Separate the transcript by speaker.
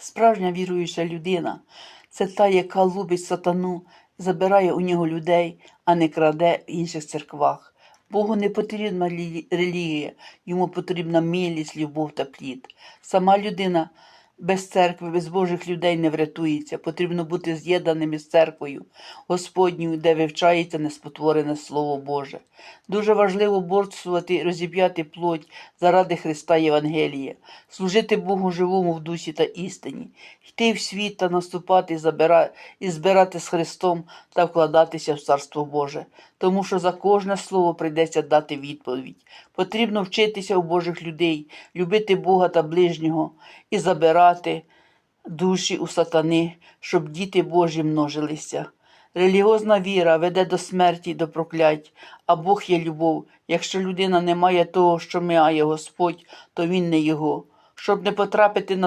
Speaker 1: Справжня віруюча людина це та, яка любить сатану, забирає у нього людей, а не краде в інших церквах. Богу не потрібна релігія, йому потрібна милість, любов та плід. Сама людина без церкви, без Божих людей не врятується. Потрібно бути з'єднаними з церквою Господньою, де вивчається неспотворене Слово Боже. Дуже важливо борствувати і розіп'яти плоть заради Христа Євангелія, служити Богу живому в дусі та істині, йти в світ та наступати і збирати з Христом та вкладатися в Царство Боже, тому що за кожне слово прийдеться дати відповідь. Потрібно вчитися у Божих людей, любити Бога та ближнього і забирати душі у сатани, щоб діти Божі множилися. Релігозна віра веде до смерті, до проклять, а Бог є любов. Якщо людина не має того, що має Господь, то він не його. Щоб не потрапити на